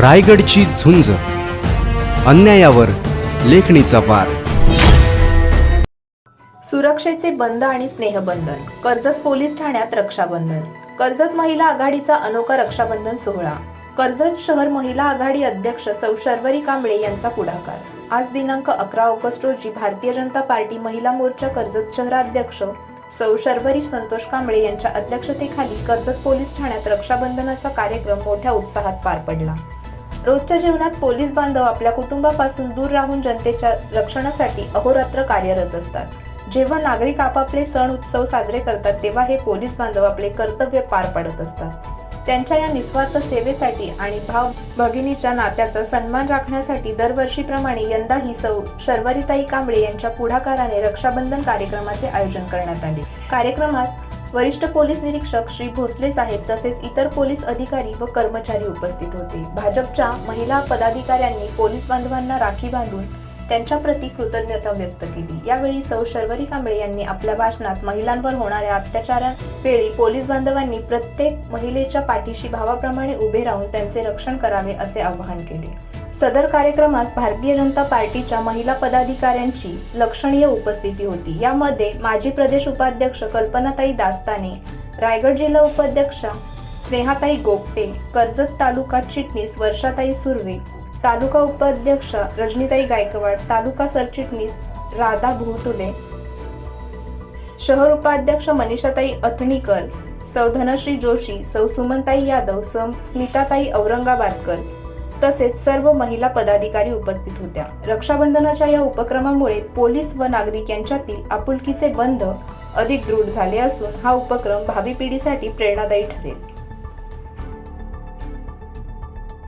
रायगडची झुंज. अन्यायावर लेखणीचा वार. सुरक्षेचे बंद आणि स्नेहबंधन. कर्जत पोलीस ठाण्यात रक्षाबंधन. कर्जत महिला आघाडीचा अनोखा रक्षाबंधन सोहळा. कर्जत शहर महिला आघाडी अध्यक्ष सौ शर्वरी कांबळे यांचा पुढाकार. आज दिनांक अकरा ऑगस्ट रोजी भारतीय जनता पार्टी महिला मोर्चा कर्जत शहराध्यक्ष सौ शर्वरी संतोष कांबळे यांच्या अध्यक्षतेखाली कर्जत पोलीस ठाण्यात रक्षाबंधनाचा कार्यक्रम मोठ्या उत्साहात पार पडला. रोजच्या जीवनात पोलीस बांधव आपल्या कुटुंबापासून दूर राहून जनतेच्या रक्षणासाठी अहोरात्र कार्यरत असतात. जेव्हा नागरिक आपापले सण उत्सव साजरे करतात तेव्हा हे पोलीस बांधव आपले कर्तव्य पार पाडत असतात. त्यांच्या या निस्वार्थ सेवेसाठी आणि भाव भगिनीच्या नात्याचा सन्मान राखण्यासाठी दरवर्षीप्रमाणे यंदाही सौ शर्वरीताई कांबळे यांच्या पुढाकाराने रक्षाबंधन कार्यक्रमाचे आयोजन करण्यात आले. कार्यक्रमास वरिष्ठ पोलीस निरीक्षक श्री भोसले साहेब तसेच इतर पोलीस अधिकारी व कर्मचारी उपस्थित होते. भाजपच्या महिला पदाधिकाऱ्यांनी पोलीस बांधवांना राखी बांधून त्यांच्या प्रती कृतज्ञता व्यक्त केली. यावेळी सौ शर्वरी कांबळे यांनी आपल्या भाषणात महिलांवर होणाऱ्या अत्याचारावेळी पोलीस बांधवांनी प्रत्येक महिलेच्या पाठीशी भावाप्रमाणे उभे राहून त्यांचे रक्षण करावे असे आवाहन केले. सदर कार्यक्रमास भारतीय जनता पार्टीच्या महिला पदाधिकाऱ्यांची लक्षणीय उपस्थिती होती. यामध्ये माजी प्रदेश उपाध्यक्ष कल्पनाताई दास्ताने रायगड जिल्हा उपाध्यक्ष स्नेहाताई गोपटे कर्जत तालुका चिटणीस वर्षाताई सुर्वे तालुका उपाध्यक्ष रजनीताई गायकवाड तालुका सरचिटणीस राधा भोतुले शहर उपाध्यक्ष मनीषाताई अथणीकर सौ धनश्री जोशी सौ सुमनताई यादव सौ स्मिताताई औरंगाबादकर तसेच सर्व महिला पदाधिकारी उपस्थित होत्या. रक्षाबंधनाच्या या उपक्रमामुळे पोलीस व नागरिक यांच्यातील आपुलकीचे बंध अधिक दृढ झाले असून हा उपक्रम भावी पिढीसाठी प्रेरणादायी ठरेल.